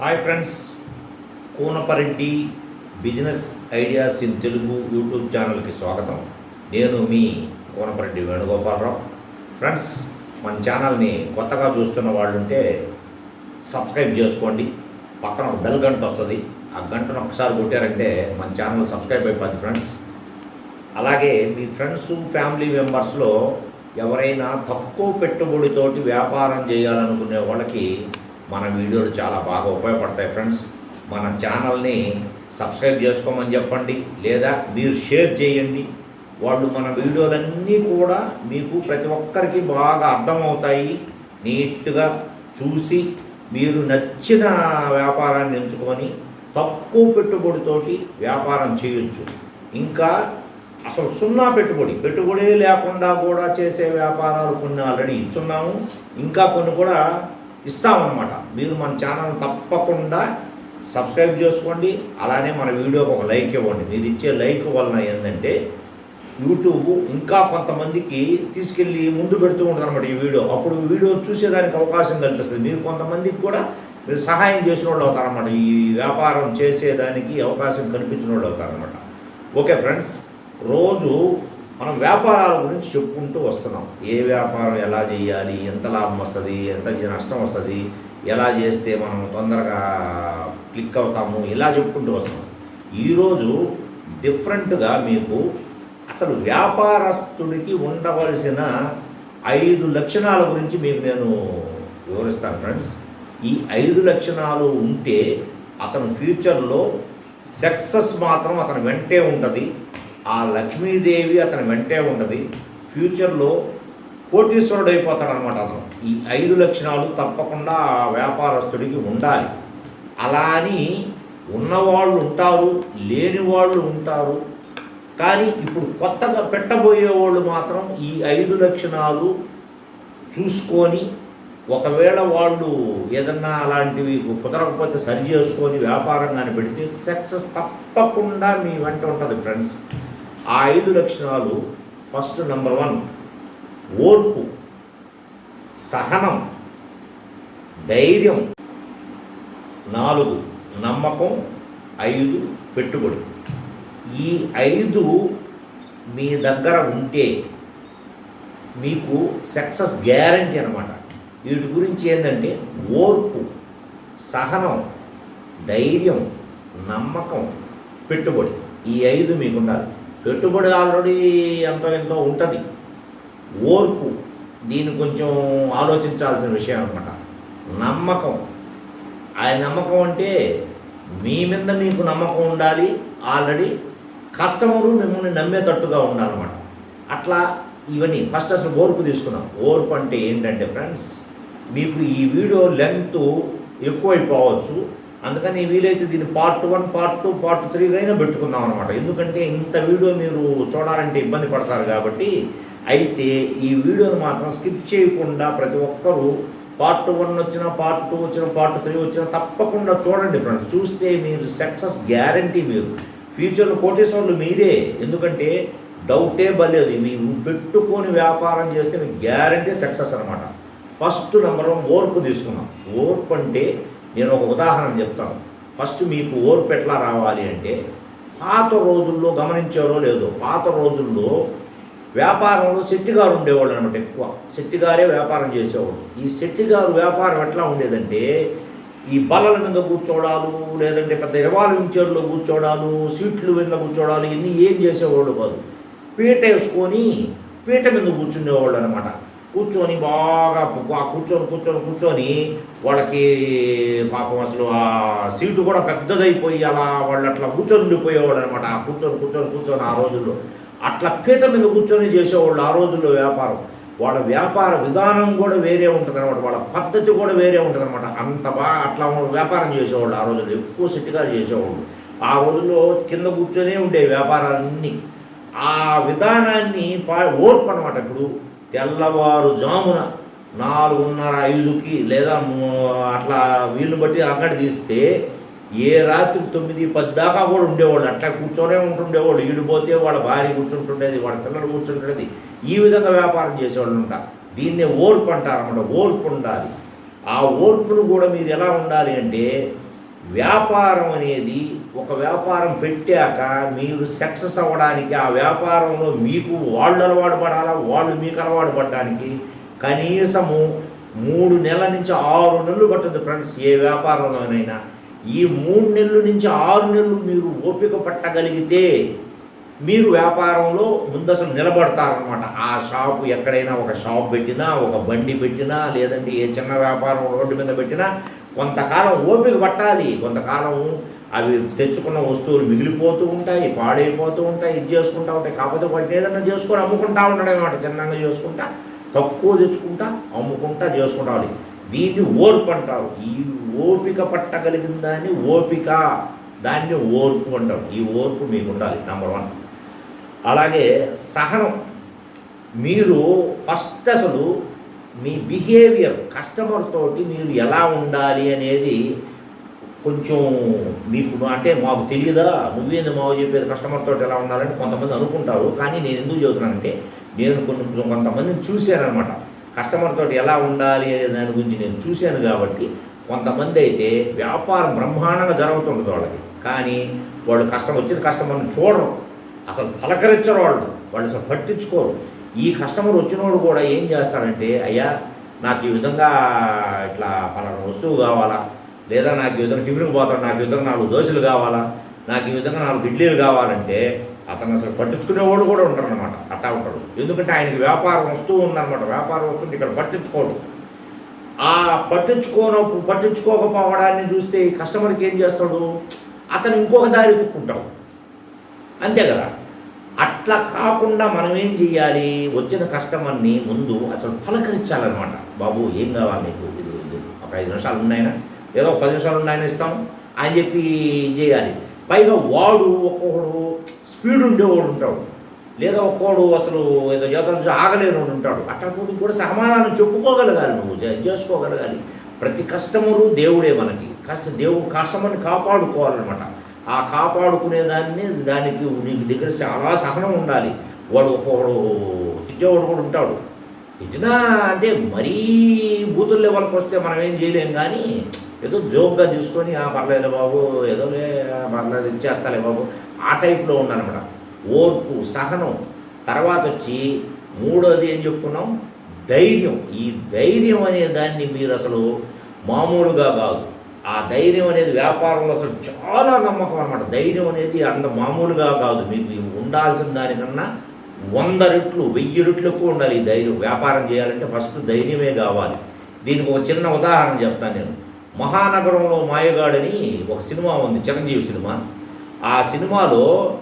Hi friends Kunapareddy business ideas in Telugu YouTube ఛానల్కి స్వాగతం. నేను మీ కూనపరెడ్డి వేణుగోపాలరావు. ఫ్రెండ్స్ మన ఛానల్ని కొత్తగా చూస్తున్న వాళ్ళు ఉంటే సబ్స్క్రైబ్ చేసుకోండి. పక్కన ఒక బెల్ గంట వస్తుంది. ఆ గంటను ఒకసారి కొట్టారంటే మన ఛానల్ సబ్స్క్రైబ్ అయిపోద్ది ఫ్రెండ్స్. అలాగే మీ ఫ్రెండ్స్ ఫ్యామిలీ మెంబర్స్లో ఎవరైనా తక్కువ పెట్టుబడితోటి వ్యాపారం చేయాలనుకునే వాళ్ళకి మన వీడియోలు చాలా బాగా ఉపయోగపడతాయి ఫ్రెండ్స్. మన ఛానల్ని సబ్స్క్రైబ్ చేసుకోమని చెప్పండి లేదా మీరు షేర్ చేయండి. వాళ్ళు మన వీడియోలన్నీ కూడా మీకు ప్రతి ఒక్కరికి బాగా అర్థమవుతాయి. నీట్గా చూసి మీరు నచ్చిన వ్యాపారాన్ని ఎంచుకొని తక్కువ పెట్టుబడితోటి వ్యాపారం చేయొచ్చు. ఇంకా అసలు సున్నా పెట్టుబడి పెట్టుబడి లేకుండా కూడా చేసే వ్యాపారాలు కొన్ని ఆల్రెడీ ఇచ్చున్నాము. ఇంకా కొన్ని కూడా ఇస్తామన్నమాట. మీరు మన ఛానల్ తప్పకుండా సబ్స్క్రైబ్ చేసుకోండి. అలానే మన వీడియోకి ఒక లైక్ ఇవ్వండి. మీరు ఇచ్చే లైక్ వలన ఏంటంటే యూట్యూబ్ ఇంకా కొంతమందికి తీసుకెళ్ళి ముందు పెడుతూ ఉంటుంది అనమాట ఈ వీడియో. అప్పుడు వీడియో చూసేదానికి అవకాశం కల్పిస్తుంది. మీరు కొంతమందికి కూడా మీరు సహాయం చేసిన వాళ్ళు అవుతారనమాట ఈ వ్యాపారం చేసేదానికి అవకాశం కల్పించిన వాళ్ళు అవుతారనమాట ఓకే ఫ్రెండ్స్ రోజు మనం వ్యాపారాల గురించి చెప్పుకుంటూ వస్తున్నాం. ఏ వ్యాపారం ఎలా చేయాలి? ఎంత లాభం వస్తుంది? ఎంత నష్టం వస్తుంది? ఎలా చేస్తే మనం తొందరగా క్లిక్ అవుతాము? ఇలా చెప్పుకుంటూ వస్తున్నాం. ఈరోజు డిఫరెంట్గా మీకు అసలు వ్యాపారస్తుడికి ఉండవలసిన ఐదు లక్షణాల గురించి మీకు నేను వివరిస్తాను ఫ్రెండ్స్. ఈ ఐదు లక్షణాలు ఉంటే అతను ఫ్యూచర్లో సక్సెస్ మాత్రం అతను వెంటే ఉంటుంది. ఆ లక్ష్మీదేవి అతని వెంటే ఉంటుంది. ఫ్యూచర్లో కోటీశ్వరుడు అయిపోతాడు అనమాట అతను. ఈ ఐదు లక్షణాలు తప్పకుండా ఆ వ్యాపారస్తుడికి ఉండాలి. అలా అని ఉన్నవాళ్ళు ఉంటారు లేని వాళ్ళు ఉంటారు. కానీ ఇప్పుడు కొత్తగా పెట్టబోయే వాళ్ళు మాత్రం ఈ ఐదు లక్షణాలు చూసుకొని ఒకవేళ వాళ్ళు ఏదన్నా అలాంటివి కుదరకపోతే సరి చేసుకొని వ్యాపారం కానీ పెడితే సక్సెస్ తప్పకుండా మీ వెంట ఉంటుంది ఫ్రెండ్స్. ఆ ఐదు లక్షణాలు ఫస్ట్ నెంబర్ వన్. ఓర్పు సహనం ధైర్యం. నాలుగు నమ్మకం. ఐదు పెట్టుబడి. ఈ ఐదు మీ దగ్గర ఉంటే మీకు సక్సెస్ గ్యారంటీ అనమాట వీటి గురించి ఏంటంటే ఓర్పు సహనం ధైర్యం నమ్మకం పెట్టుబడి. ఈ ఐదు మీకు ఉండాలి. పెట్టుబడి ఆల్రెడీ ఎంతో ఎంతో ఉంటుంది. ఓర్పు దీన్ని కొంచెం ఆలోచించాల్సిన విషయం అనమాట నమ్మకం. ఆ నమ్మకం అంటే మీ మీద మీకు నమ్మకం ఉండాలి. ఆల్రెడీ కస్టమరు మిమ్మల్ని నమ్మేటట్టుగా ఉండాలన్నమాట. అట్లా ఇవన్నీ ఫస్ట్ అసలు ఓర్పు తీసుకున్నాం. ఓర్పు అంటే ఏంటంటే ఫ్రెండ్స్ మీకు ఈ వీడియో లెంగ్త్ ఎక్కువైపోవచ్చు. అందుకని వీలైతే దీన్ని part one part two part three అయినా పెట్టుకుందాం అనమాట ఎందుకంటే ఇంత వీడియో మీరు చూడాలంటే ఇబ్బంది పడతారు కాబట్టి అయితే ఈ వీడియోని మాత్రం స్కిప్ చేయకుండా ప్రతి ఒక్కరూ పార్ట్ వన్ వచ్చినా పార్ట్ టూ వచ్చినా పార్ట్ త్రీ వచ్చినా తప్పకుండా చూడండి ఫ్రెండ్స్ చూస్తే మీరు సక్సెస్ గ్యారంటీ మీరు. ఫ్యూచర్లో కోటేశ్వర్లు మీరే. ఎందుకంటే డౌటే బలేదు. ఇవి పెట్టుకొని వ్యాపారం చేస్తే మీకు గ్యారంటీ సక్సెస్ అనమాట ఫస్ట్ నెంబర్ వన్ ఓర్పు తీసుకున్నాం ఓర్పు అంటే నేను ఒక ఉదాహరణ చెప్తాను. ఫస్ట్ మీకు ఓర్పు ఎట్లా రావాలి అంటే పాత రోజుల్లో గమనించారో లేదో పాత రోజుల్లో వ్యాపారంలో శెట్టిగారు ఉండేవాళ్ళు అనమాట ఎక్కువ. శెట్టిగారే వ్యాపారం చేసేవాళ్ళు. ఈ శెట్టిగారు వ్యాపారం ఎట్లా ఉండేదంటే ఈ బల్లల మీద కూర్చోడాలు లేదంటే పెద్ద రివాల్వింగ్ చైర్లో కూర్చోవడాలు సీట్లు మీద కూర్చోడాలు ఇన్ని ఏం చేసేవాళ్ళు కాదు. పీట వేసుకొని పీట మీద కూర్చునేవాళ్ళు అనమాట కూర్చొని బాగా కూర్చొని కూర్చొని కూర్చొని వాళ్ళకి పాపం అసలు ఆ సీటు కూడా పెద్దదైపోయి అలా వాళ్ళు అట్లా కూర్చొని ఉండిపోయేవాళ్ళు అనమాట ఆ కూర్చొని కూర్చొని కూర్చొని ఆ రోజుల్లో. అట్లా పీట మీద కూర్చొని చేసేవాళ్ళు ఆ రోజుల్లో వ్యాపారం. వాళ్ళ వ్యాపార విధానం కూడా వేరే ఉంటుంది అనమాట వాళ్ళ పద్ధతి కూడా వేరే ఉంటుంది అనమాట అంత బాగా అట్లా వ్యాపారం చేసేవాళ్ళు ఆ రోజుల్లో. ఎక్కువ సిట్టిగా చేసేవాళ్ళు. ఆ రోజుల్లో కింద కూర్చొనే ఉండే వ్యాపారాలన్నీ. ఆ విధానాన్ని పా ఓర్పు అనమాట ఇప్పుడు. తెల్లవారుజామున నాలుగున్నర ఐదుకి లేదా మూ- అట్లా వీలు బట్టి అక్కడ తీస్తే ఏ రాత్రి తొమ్మిది పది దాకా కూడా ఉండేవాళ్ళు. అట్లా కూర్చొనే ఉంటుండేవాళ్ళు. ఈడిపోతే వాళ్ళ భార్య కూర్చుంటుండేది వాళ్ళ పిల్లలు కూర్చుంటుండేది. ఈ విధంగా వ్యాపారం చేసేవాళ్ళు ఉంటా. దీన్నే ఓర్పు అంటారు అన్నమాట ఓర్పు ఉండాలి. ఆ ఓర్పును కూడా మీరు ఎలా ఉండాలి అంటే వ్యాపారం అనేది ఒక వ్యాపారం పెట్టాక మీరు సక్సెస్ అవ్వడానికి ఆ వ్యాపారంలో మీకు వాళ్ళు అలవాటు పడాలా వాళ్ళు మీకు అలవాటు పడడానికి కనీసము మూడు నెలల నుంచి ఆరు నెలలు పట్టదు ఫ్రెండ్స్ ఏ వ్యాపారంలోనైనా. ఈ మూడు నెలల నుంచి ఆరు నెలలు మీరు ఓపిక పట్టగలిగితే మీరు వ్యాపారంలో ముందసలు నిలబడతారనమాట ఆ షాపు ఎక్కడైనా ఒక షాప్ పెట్టినా ఒక బండి పెట్టినా లేదంటే ఏ చిన్న వ్యాపారం రోడ్డు మీద పెట్టినా కొంతకాలం ఓపిక పట్టాలి. కొంతకాలం అవి తెచ్చుకున్న వస్తువులు మిగిలిపోతూ ఉంటాయి పాడైపోతూ ఉంటాయి ఇది చేసుకుంటూ ఉంటాయి. కాకపోతే వాటిని ఏదైనా చేసుకొని అమ్ముకుంటా ఉంటాడు అనమాట చిన్నంగా చేసుకుంటా తక్కువ తెచ్చుకుంటా అమ్ముకుంటా చేసుకుంటా దీన్ని ఓర్పు అంటారు. ఈ ఓపిక పట్టగలిగిన దాన్ని ఓపిక దాన్ని ఓర్పు అంటారు. ఈ ఓర్పు మీకు ఉండాలి నెంబర్ వన్ అలాగే సహనం. మీరు ఫస్ట్ అసలు మీ బిహేవియర్ కస్టమర్ తోటి మీరు ఎలా ఉండాలి అనేది కొంచెం మీకు అంటే మాకు తెలియదా? నువ్వేంది మాకు చెప్పేది? కస్టమర్ తోటి ఎలా ఉండాలంటే కొంతమంది అనుకుంటారు. కానీ నేను ఎందుకు చెబుతున్నానంటే నేను కొన్ని కొంతమందిని చూశానమాట కస్టమర్ తోటి ఎలా ఉండాలి అనే దాని గురించి నేను చూశాను కాబట్టి కొంతమంది అయితే వ్యాపారం బ్రహ్మాండంగా జరుగుతుంటుంది వాళ్ళకి. కానీ వాళ్ళు కష్టం వచ్చిన కస్టమర్ని చూడరు. అసలు పలకరించరు వాళ్ళు. వాళ్ళు అసలు పట్టించుకోరు. ఈ కస్టమర్ వచ్చినోడు కూడా ఏం చేస్తాడంటే అయ్యా నాకు ఈ విధంగా ఇట్లా పలానా వస్తువు కావాలా? లేదా నాకు ఈ విధంగా టిఫిన్కి పోతాడు నాకు ఈ విధంగా నాలుగు దోశలు కావాలా? నాకు ఈ విధంగా నాలుగు ఇడ్లీలు కావాలంటే అతను అసలు పట్టించుకునేవాడు కూడా ఉంటారనమాట అట్టా ఉంటాడు. ఎందుకంటే ఆయనకి వ్యాపారం వస్తూ ఉందన్నమాట వ్యాపారం వస్తుంది ఇక్కడ పట్టించుకోడు. ఆ పట్టించుకోనప్పుడు పట్టించుకోకపోవడాన్ని చూస్తే ఈ కస్టమర్కి ఏం చేస్తాడు? అతను ఇంకొక దారి ఎత్తుక్కుంటాడు. అంతే కదా? అట్లా కాకుండా మనం ఏం చేయాలి వచ్చిన కస్టమర్ని ముందు అసలు పలకరించాలన్నమాట. బాబు ఏం కావాలి నీకు? ఇది ఇది ఒక ఐదు నిమిషాలు ఉన్నాయన ఏదో ఒక పది నిమిషాలు ఉన్నాయని ఇస్తాం అని చెప్పి చేయాలి. పైగా వాడు ఒక్కొక్కడు స్పీడ్ ఉండేవాడు ఉంటాడు. లేదా ఒక్కోడు అసలు ఏదో చేతలు చూసి ఆగలేనివాడు ఉంటాడు. అట్లాంటి కూడా సమాధానం చెప్పుకోగలగాలి నువ్వు చేసుకోగలగాలి. ప్రతి కస్టమరు దేవుడే మనకి. కష్ట దేవుడు కస్టమర్ని కాపాడుకోవాలన్నమాట. ఆ కాపాడుకునే దాన్ని దానికి నీకు దగ్గర చాలా సహనం ఉండాలి. వాడు ఒక్కొక్కడు తిట్టేవాడు కూడా ఉంటాడు. తిట్టినా అంటే మరీ బూతుల లెవెల్కి వస్తే మనం ఏం చేయలేం కానీ ఏదో జోక్గా తీసుకొని ఆ పర్లేదు బాబు ఏదోలే పర్లేదు ఇచ్చేస్తాలే బాబు ఆ టైప్లో ఉండాలన్నమాట. ఓర్పు సహనం. తర్వాత వచ్చి మూడోది ఏం చెప్పుకున్నాం? ధైర్యం. ఈ ధైర్యం అనే దాన్ని మీరు అసలు మామూలుగా కాదు. ఆ ధైర్యం అనేది వ్యాపారంలో అసలు చాలా నమ్మకం అనమాట ధైర్యం అనేది అంత మామూలుగా కాదు. మీకు ఉండాల్సిన దానికన్నా వంద రెట్లు వెయ్యి రెట్లు ఎక్కువ ఉండాలి ఈ ధైర్యం. వ్యాపారం చేయాలంటే ఫస్ట్ ధైర్యమే కావాలి. దీనికి ఒక చిన్న ఉదాహరణ చెప్తాను నేను. మహానగరంలో మాయగాడని ఒక సినిమా ఉంది చిరంజీవి సినిమా. ఆ సినిమాలో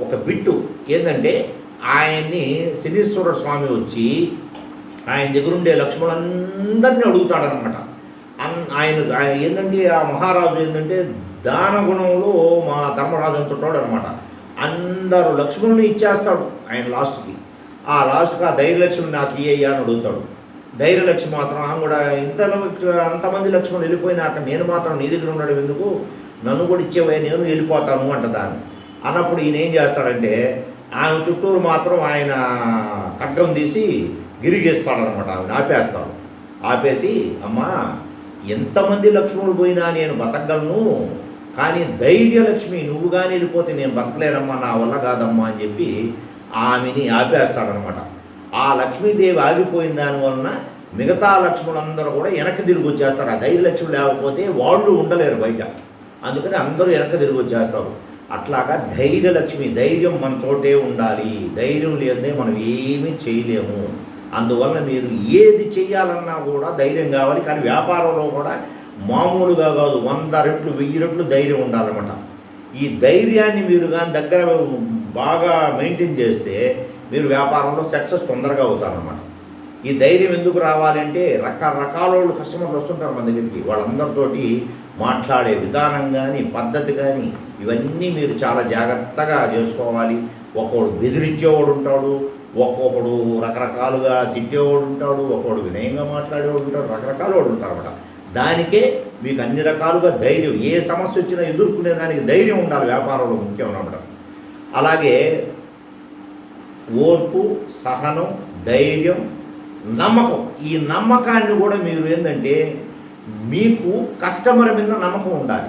ఒక బిట్టు ఏంటంటే ఆయన్ని శనీశ్వర స్వామి వచ్చి ఆయన దగ్గరుండే లక్ష్మణులందరినీ అడుగుతాడనమాట ఆయన ఆయన ఏంటంటే ఆ మహారాజు ఏంటంటే దాన గుణంలో మా ధర్మరాజు అంతటోడు అనమాట అందరూ లక్ష్మణుని ఇచ్చేస్తాడు ఆయన లాస్ట్కి. ఆ లాస్ట్కి ఆ ధైర్యలక్ష్మి నాకు ఇయ్యయ్యా అని అడుగుతాడు. ధైర్యలక్ష్మి మాత్రం ఆమె కూడా ఇంత అంతమంది లక్ష్మణులు వెళ్ళిపోయినాక నేను మాత్రం నీ దగ్గర ఉన్నాడు ఎందుకు? నన్ను కూడా ఇచ్చేవే నేను వెళ్ళిపోతాను అంటదాన్ని అన్నప్పుడు ఈయన ఏం చేస్తాడంటే ఆమె చుట్టూరు మాత్రం ఆయన ఖడ్గం తీసి గిరిగేస్తాడనమాట ఆమె ఆపేస్తాడు. ఆపేసి అమ్మా ఎంతమంది లక్ష్ములు పోయినా నేను బతకగలను కానీ ధైర్యలక్ష్మి నువ్వు కానీ వెళ్ళిపోతే నేను బతకలేనమ్మా నా వల్ల కాదమ్మా అని చెప్పి ఆమెని ఆపేస్తాడనమాట. ఆ లక్ష్మీదేవి ఆగిపోయిన దానివలన మిగతా లక్ష్ములందరూ కూడా వెనక్కి తిరిగి వచ్చేస్తారు. ఆ ధైర్యలక్ష్మి లేకపోతే వాళ్ళు ఉండలేరు బయట. అందుకని అందరూ వెనక్కి తిరిగి వచ్చేస్తారు. అట్లాగా ధైర్యలక్ష్మి ధైర్యం మన చోటే ఉండాలి. ధైర్యం లేదే మనం ఏమీ చేయలేము. అందువల్ల మీరు ఏది చేయాలన్నా కూడా ధైర్యం కావాలి కానీ వ్యాపారంలో కూడా మామూలుగా కాదు వంద రెట్లు వెయ్యి రెట్లు ధైర్యం ఉండాలన్నమాట. ఈ ధైర్యాన్ని మీరు కానీ దగ్గర బాగా మెయింటైన్ చేస్తే మీరు వ్యాపారంలో సక్సెస్ తొందరగా అవుతారన్నమాట. ఈ ధైర్యం ఎందుకు రావాలంటే రకరకాల వాళ్ళు కస్టమర్లు వస్తుంటారు మన దగ్గరికి వాళ్ళందరితోటి మాట్లాడే విధానం కానీ పద్ధతి కానీ ఇవన్నీ మీరు చాలా జాగ్రత్తగా చేసుకోవాలి. ఒకడు బెదిరించేవాడు ఉంటాడు ఒక్కొక్కడు రకరకాలుగా తిట్టేవాడు ఉంటాడు ఒక్కొక్కడు వినయంగా మాట్లాడేవాడు ఉంటాడు రకరకాల వాడు ఉంటారు అనమాట దానికే మీకు అన్ని రకాలుగా ధైర్యం ఏ సమస్య వచ్చినా ఎదుర్కొనే దానికి ధైర్యం ఉండాలి వ్యాపారంలో ముఖ్యం అనమాట అలాగే ఓర్పు సహనం ధైర్యం నమ్మకం. ఈ నమ్మకాన్ని కూడా మీరు ఏంటంటే మీకు కస్టమర్ మీద నమ్మకం ఉండాలి.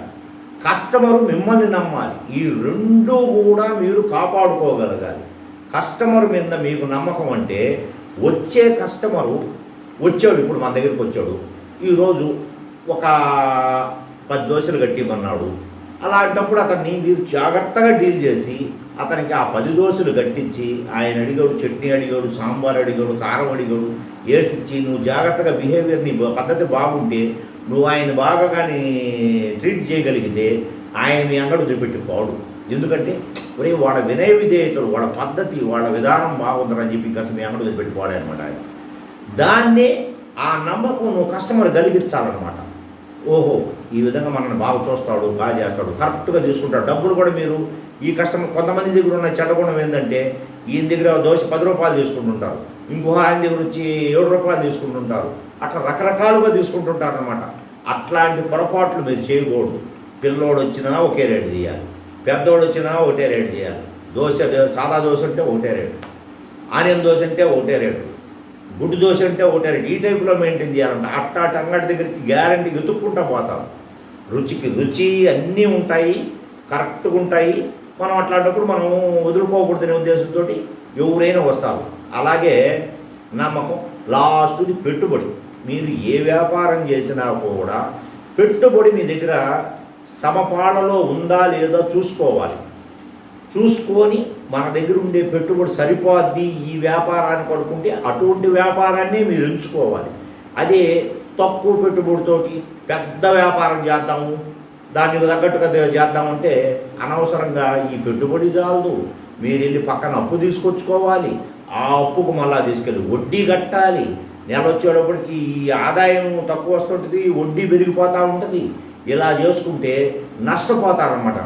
కస్టమరు మిమ్మల్ని నమ్మాలి. ఈ రెండు కూడా మీరు కాపాడుకోగలగాలి. కస్టమర్ మీద మీకు నమ్మకం అంటే వచ్చే కస్టమరు వచ్చాడు ఇప్పుడు మన దగ్గరికి వచ్చాడు. ఈరోజు ఒక పది దోశలు కట్టిమన్నాడు అలాంటప్పుడు అతన్ని మీరు జాగ్రత్తగా డీల్ చేసి అతనికి ఆ పది దోశలు కట్టించి ఆయన అడిగాడు చట్నీ అడిగాడు సాంబార్ అడిగాడు కారం అడిగాడు వేసిచ్చి నువ్వు జాగ్రత్తగా బిహేవియర్ నీ పద్ధతి బాగుంటే నువ్వు ఆయన బాగా కానీ ట్రీట్ చేయగలిగితే ఆయన మీ అంగడు చూపెట్టి ఎందుకంటే ఒరే వాళ్ళ వినయ విధేయతలు వాళ్ళ పద్ధతి వాళ్ళ విధానం బాగుందని చెప్పి ఇంకా మీ అంగడి చూపెట్టి పోడాయన్నమాట ఆయన. దాన్నే ఆ నమ్మకం నువ్వు కస్టమర్ కలిగించాలన్నమాట. ఓహో ఈ విధంగా మనల్ని బాగా చూస్తాడు బాగా చేస్తాడు కరెక్ట్గా తీసుకుంటాడు. డబ్బులు కూడా మీరు ఈ కస్టమర్ కొంతమంది దగ్గర ఉన్న చెడగుణం ఏంటంటే ఈయన దగ్గర దోశ పది రూపాయలు తీసుకుంటుంటారు. ఇంకో ఆయన దగ్గర వచ్చి ఏడు రూపాయలు తీసుకుంటుంటారు. అట్లా రకరకాలుగా తీసుకుంటుంటారు అనమాట అట్లాంటి పొరపాట్లు మీరు చేయకూడదు. పిల్లోడు వచ్చినా ఒకే రేటు తీయాలి. పెద్దోడు వచ్చినా ఒకటే రేటు చేయాలి. దోశ సాదా దోశ అంటే ఒకటే రేటు. ఆనియన్ దోశ అంటే ఒకటే రేటు. గుడ్డు దోశ అంటే ఒకటే రేటు. ఈ టైపులో మెయింటైన్ చేయాలంట అట్టాటి అంగడి దగ్గరికి గ్యారంటీ వెతుక్కుంటా పోతాం. రుచికి రుచి అన్నీ ఉంటాయి కరెక్ట్గా ఉంటాయి. మనం అట్లాంటప్పుడు మనం వదులుకోకూడదనే ఉద్దేశంతో ఎవరైనా వస్తారు. అలాగే నమ్మకం. లాస్ట్ది పెట్టుబడి. మీరు ఏ వ్యాపారం చేసినా కూడా పెట్టుబడి మీ దగ్గర సమపాళలో ఉందా లేదా చూసుకోవాలి. చూసుకొని మన దగ్గర ఉండే పెట్టుబడి సరిపోద్ది ఈ వ్యాపారానికి అనుకుంటే అటువంటి వ్యాపారాన్ని మీరు ఎంచుకోవాలి. అదే తక్కువ పెట్టుబడితోటి పెద్ద వ్యాపారం చేద్దాము దానికి తగ్గట్టుగా చేద్దామంటే అనవసరంగా ఈ పెట్టుబడి చాలదు. మీరు వెళ్ళి పక్కన అప్పు తీసుకొచ్చుకోవాలి. ఆ అప్పుకు మళ్ళా తీసుకెళ్ళి వడ్డీ కట్టాలి. నెల వచ్చేటప్పటికి ఈ ఆదాయం తక్కువ వస్తుంటుంది వడ్డీ పెరిగిపోతూ ఉంటుంది. ఇలా చేసుకుంటే నష్టపోతారన్నమాట.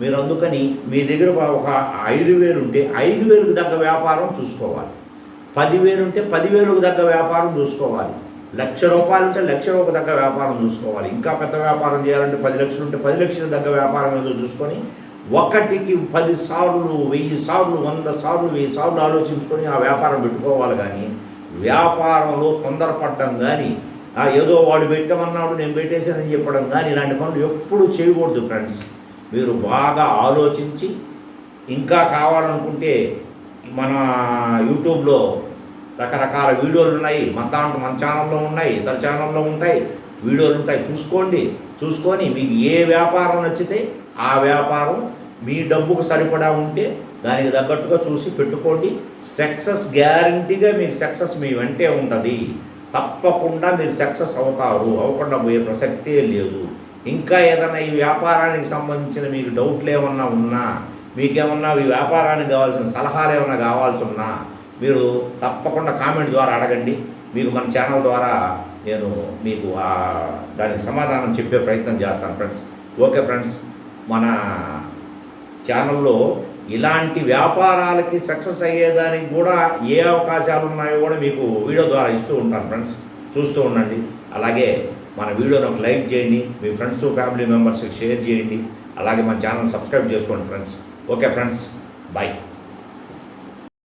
మీరు అందుకని మీ దగ్గర ఒక ఐదు వేలు ఉంటే ఐదు వేలకు తగ్గ వ్యాపారం చూసుకోవాలి. పదివేలు ఉంటే పదివేలకు తగ్గ వ్యాపారం చూసుకోవాలి. లక్ష రూపాయలు ఉంటే లక్ష రూపాయలు తగ్గ వ్యాపారం చూసుకోవాలి. ఇంకా పెద్ద వ్యాపారం చేయాలంటే పది లక్షలు ఉంటే పది లక్షల తగ్గ వ్యాపారం ఏదో చూసుకొని ఒకటికి పది సార్లు వెయ్యి సార్లు వంద సార్లు వెయ్యి సార్లు ఆలోచించుకొని ఆ వ్యాపారం పెట్టుకోవాలి. కానీ వ్యాపారంలో తొందరపడడం కానీ ఏదో వాడు పెట్టమన్నాడు నేను పెట్టేశానని చెప్పడం కానీ ఇలాంటి పనులు ఎప్పుడు చేయకూడదు ఫ్రెండ్స్. మీరు బాగా ఆలోచించి ఇంకా కావాలనుకుంటే మన యూట్యూబ్లో రకరకాల వీడియోలు ఉన్నాయి. మన దాంట్లో మన ఛానల్లో ఉన్నాయి ఇతర ఛానల్లో ఉంటాయి. వీడియోలు ఉంటాయి. చూసుకోండి. చూసుకొని మీకు ఏ వ్యాపారం నచ్చితే ఆ వ్యాపారం మీ డబ్బుకు సరిపడా ఉంటే దానికి తగ్గట్టుగా చూసి పెట్టుకోండి. సక్సెస్ గ్యారంటీగా మీకు సక్సెస్ మీ వెంటే ఉంటుంది. తప్పకుండా మీరు సక్సెస్ అవుతారు. అవ్వకుండా పోయే ప్రసక్తే లేదు. ఇంకా ఏదైనా ఈ వ్యాపారానికి సంబంధించిన మీకు డౌట్లు ఏమన్నా ఉన్నా మీకేమన్నా ఈ వ్యాపారానికి కావాల్సిన సలహాలు ఏమైనా కావాల్సి ఉన్నా మీరు తప్పకుండా కామెంట్ ద్వారా అడగండి. మీకు మన ఛానల్ ద్వారా నేను మీకు దానికి సమాధానం చెప్పే ప్రయత్నం చేస్తాను ఫ్రెండ్స్. Okay friends. మన ఛానల్లో ఇలాంటి వ్యాపారాలకి సక్సెస్ అయ్యేదానికి కూడా ఏ అవకాశాలు ఉన్నాయో కూడా మీకు వీడియో ద్వారా ఇస్తూ ఉంటాను ఫ్రెండ్స్. చూస్తూ ఉండండి. అలాగే మన వీడియోని ఒక లైక్ చేయండి. మీ ఫ్రెండ్స్ ఫ్యామిలీ మెంబర్స్కి షేర్ చేయండి. అలాగే మన ఛానల్ సబ్స్క్రైబ్ చేసుకోండి ఫ్రెండ్స్. Okay friends. బాయ్.